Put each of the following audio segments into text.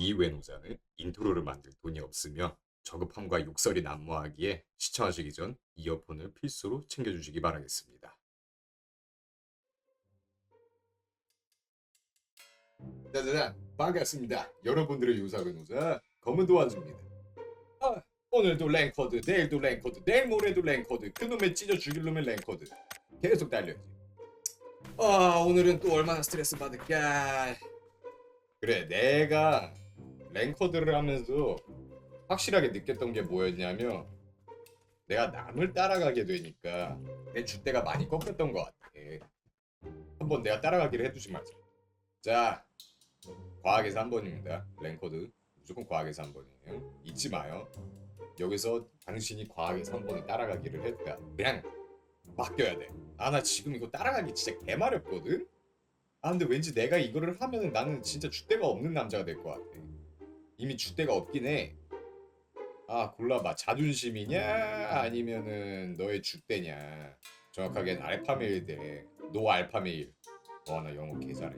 이 외노자는 인트로를 만들 돈이 없으며 저급함과 욕설이 난무하기에 시청하시기 전 이어폰을 필수로 챙겨주시기 바라겠습니다. 짜자잔 반갑습니다. 여러분들의 유사 외노자 검은 도와줍니다. 아, 오늘도 랭커드, 내일도 랭커드, 내일 모레도 랭커드, 그놈의 찢어 죽일 놈의 랭커드 계속 달려야지. 아 오늘은 또 얼마나 스트레스 받을까? 그래 내가 랭커드를 하면서 확실하게 느꼈던 게 뭐였냐면 내가 남을 따라가게 되니까 내 줏대가 많이 꺾였던 것 같아. 한번 내가 따라가기를 해두지 마자. 자, 과학에서 한 번입니다. 랭커드 무조건 과학에서 한 번이에요. 잊지 마요. 여기서 당신이 과학에서 한 번을 따라가기를 했다. 그냥 맡겨야 돼. 아 나 지금 이거 따라가기 진짜 개마렵거든. 아 근데 왠지 내가 이거를 하면은 나는 진짜 줏대가 없는 남자가 될 것 같아. 이미 줏대가 없긴 해. 아 골라봐 자존심이냐 아니면은 너의 줏대냐. 정확하게는 알파메일 대노 알파메일. 와나 영어 개 잘해.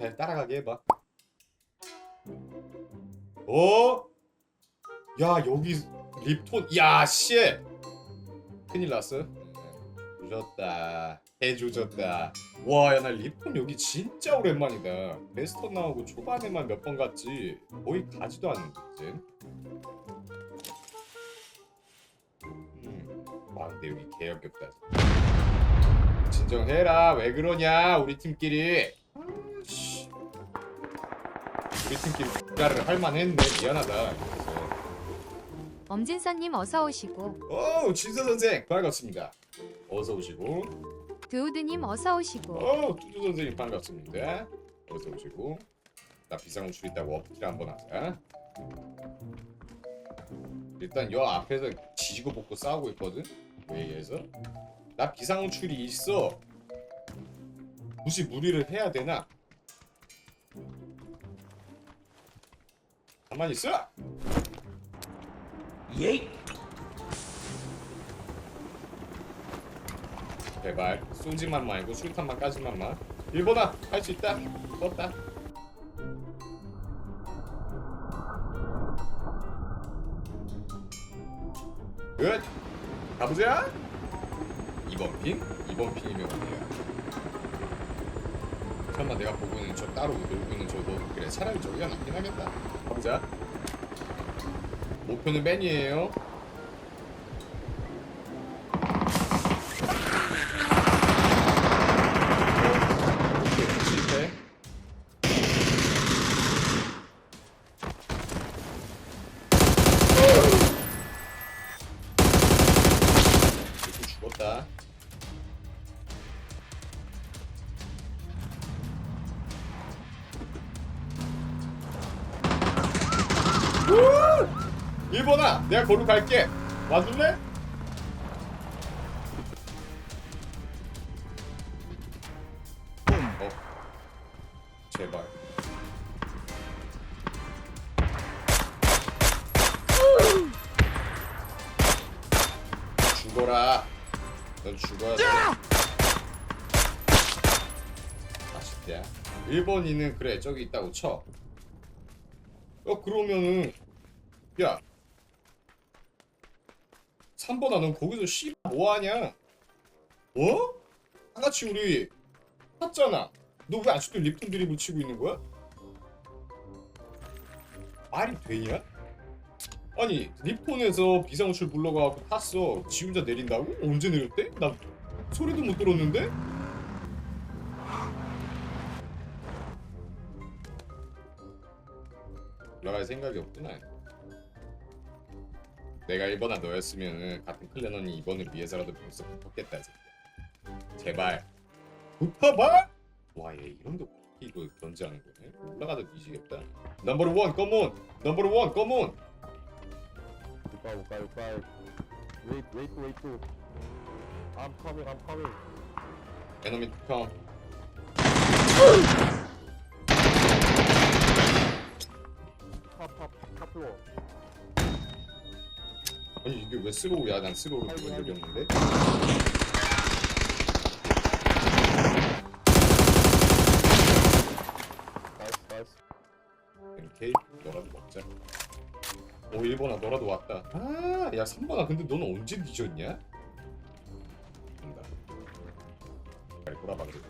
잘 따라가게 해봐. 어? 야 여기 립톤 야 씨. 큰일 났어. 음, 조졌다. 해조졌다. 와, 야, 나 립톤 여기 진짜 오랜만이다. 베스터 나오고 초반에만 몇 번 갔지. 거의 가지도 않는데, 이제. 음. 와, 근데 여기 개역겹다. 진정해라. 왜 그러냐, 우리 팀끼리. 아이씨. 우리 팀끼리 X를 할만했네. 미안하다. 엄진서님 어서 오시고 오, 진서 선생 반갑습니다. 어서 오시고. 드우드님 어서 오시고 어, 투두 선생님 반갑습니다. 어서 오시고. 나 비상호출 있다고 어필 한번 하자. 일단 여 앞에서 지지고 볶고 싸우고 있거든. 왜에서? 나 비상호출이 있어. 굳이 무리를 해야 되나? 가만히 있어. 예 제발 쏘지만 말고 술탄만 까지만 마. 일본아 할 수 있다. 떴다. 끝. 가보자. 이번 핑? 이번 핑이면 어디야? 잠깐만 내가 보고 있는 저 따로 놀고 있는 저거 그래 차라리 저기가 낫긴 하겠다. 가보자. 목표는 맨이에요. 일본아, 내가 거기 갈게. 와줄래? 어. 제발. 죽어라. 넌 죽어야 돼. 맛있다. 일본인은 그래 저기 있다고 쳐. 어 그러면은 야 3번아 넌 거기서 씨 뭐하냐? 어? 하나치 우리 탔잖아. 너 왜 아직도 립톤 드립을 치고 있는 거야? 말이 되냐? 아니 립톤에서 비상호출 불러가고 탔어. 지 혼자 내린다고? 언제 내렸대? 나 소리도 못 들었는데? 올라갈 생각이 없구나. 내가 1번아 너였으면 같은 클레넌이 2번을 위해서라도 벌써 붙었겠다. 제발 붙어봐! 와, 얘 이런데 어떻게 이거 견제하는 거네? 올라가도 뒤지겠다. 넘버 원, 컴온! 넘버 원, 컴온! Goodbye, goodbye, goodbye. Wait, wait, wait. I'm coming, I'm coming. 에너 top floor. 아니 이게 왜 스로우야? 난 스로우를 본 적이 없는데. Nice. 땡큐. 오케이 너라도 먹자 오 1번아 너라도 왔다 아야 3번아 근데 너는 언제 뒤졌냐? 간다 빨리 꼬라봐 그래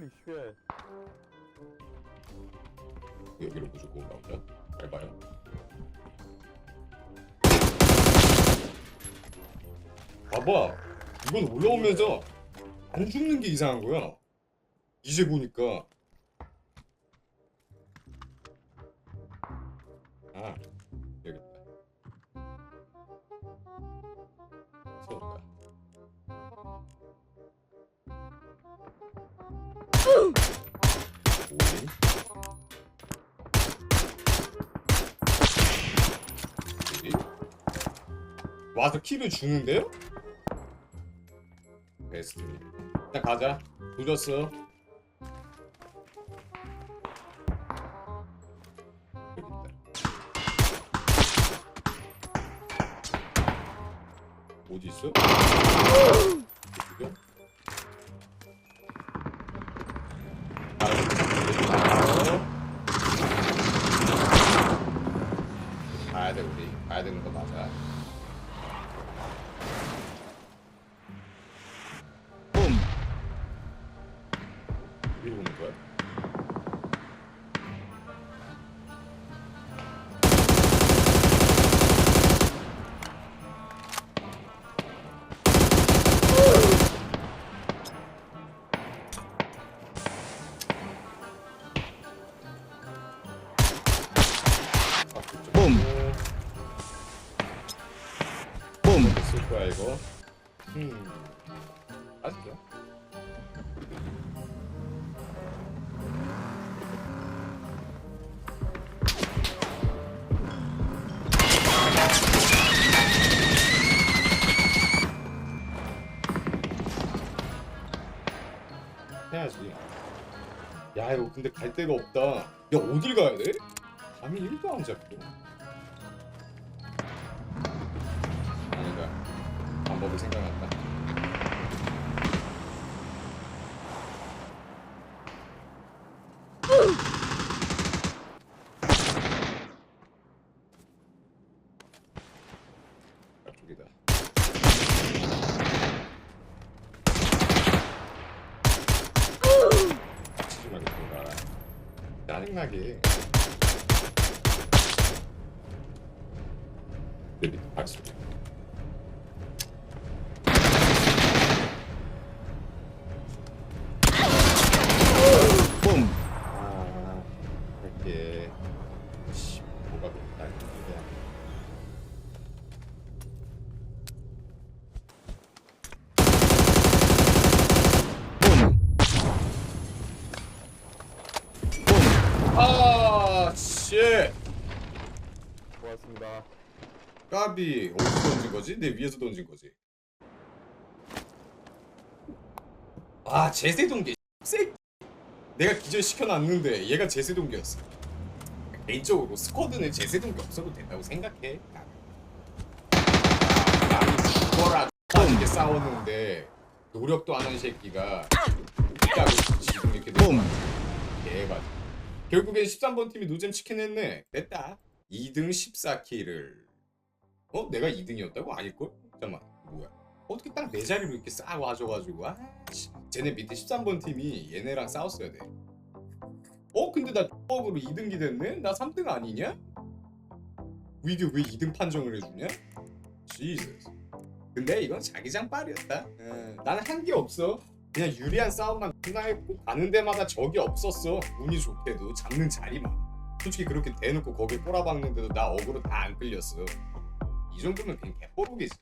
홀리 쉣. 여기로 무조건 올라오자 잘 봐요. 봐봐. 이건 올라오면서 안 죽는 게 이상한 거야. 이제 보니까 와서 키를 주는데요? 베스트 일단 가자 있다 어디 있어? 이거 오는 거야? 뿜. 뿜. 쓸 거야 이거. 음. 아시죠? 해야지. 야 이거 근데 갈 데가 없다. 야 어딜 가야 돼? 감이 1도 안 잡혀. 아니다. 방법을 생각났다. 치지 말고 들어가. 짜증나게. 뿜. 아, 이렇게 씨, 뭐가 됐다 이게. 뿜. 뿜. 아, 씨. 고맙습니다. 까비 어디서 던진 거지? 내 위에서 던진 거지. 아 제세 동기 쎄. 내가 기절 시켜놨는데 얘가 제세 동기였어. 개인적으로 스쿼드는 제세 동기 없어도 된다고 생각해. 나는 죽어라 이렇게 싸웠는데 노력도 안 한 새끼가 있다고 지금 이렇게 뿜. 개가 결국엔 13번 팀이 노잼 치킨 했네. 됐다. 2등 14킬을 어? 내가 2등이었다고? 아닐걸? 잠깐만 뭐야 어떻게 딱 내 자리로 이렇게 싹 와줘가지고 아 씨. 쟤네 밑에 13번 팀이 얘네랑 싸웠어야 돼 어? 근데 나 X으로 2등이 됐네? 나 3등 아니냐? 이게 왜 2등 판정을 해주냐? 지저스 근데 이건 자기 장 빨이었다 에, 나는 한 게 없어 그냥 유리한 싸움만 끝나 했고 가는 데마다 적이 없었어 운이 좋게도 잡는 자리만 솔직히 그렇게 대놓고 거기 꼬라박는데도 나 어그로 다 안 끌렸어 이 정도면 그냥 개뽀록이지.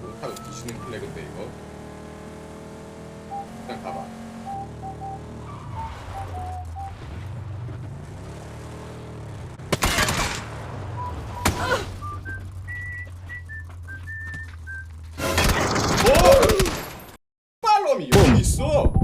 몰카도 뒤지는 플래그인데 이거. 그냥 가봐. 있어?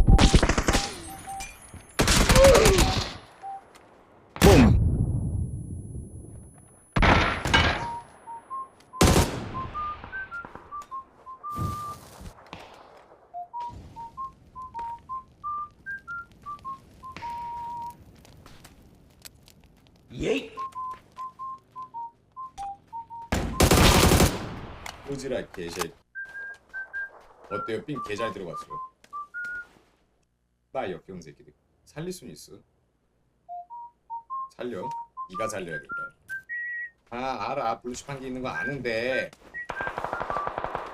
오지라 개새 어때요? 삥 개 잘 들어갔어요? 나 역겨운 새끼들. 살릴 순 있어. 살려. 네가 살려야 된다. 아 알아. 블루칩 게 있는 거 아는데.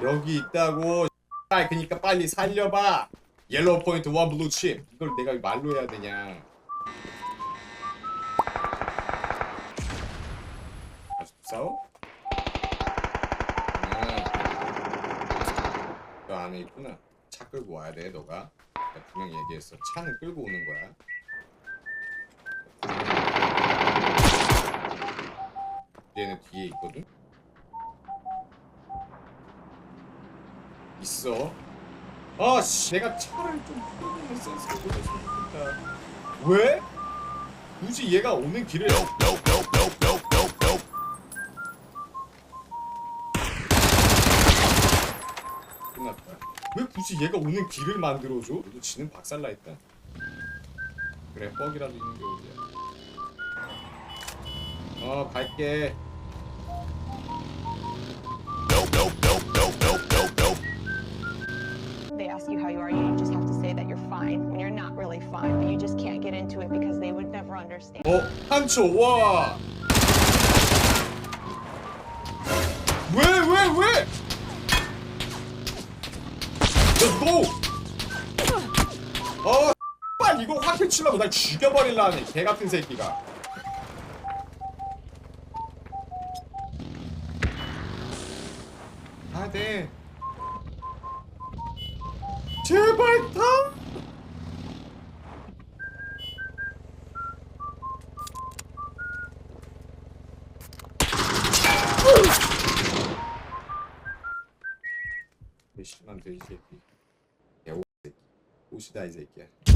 여기 있다고. 아 그니까 빨리 살려봐. 옐로우 포인트 원 블루칩 이걸 내가 말로 해야 되냐 있구나. 차 끌고 와야 돼, 너가. 내가 분명 얘기했어. 차는 끌고 오는 거야. 얘는 뒤에 있거든. 있어. 아, 씨, 내가 차를 좀 끌고 센스를 보여줬으면 좋겠다. 왜? 굳이 얘가 오는 길을 왜 굳이 얘가 오는 길을 만들어줘? 너도 지는 박살나 있다. 그래, 뻑이라도 있는 게 어디야. 어, 갈게. They ask you how you are, you just have to say that you're fine when you're not really fine, but you just can't get into it because they would never understand. 어, 한초, 와! 왜, 왜, 왜? 야, 너! 어, 빨 이거 확 해치려고 날 죽여버릴라 하네, 개 같은 새끼가. 아, 네. 제발. 옷이다 이 새끼야.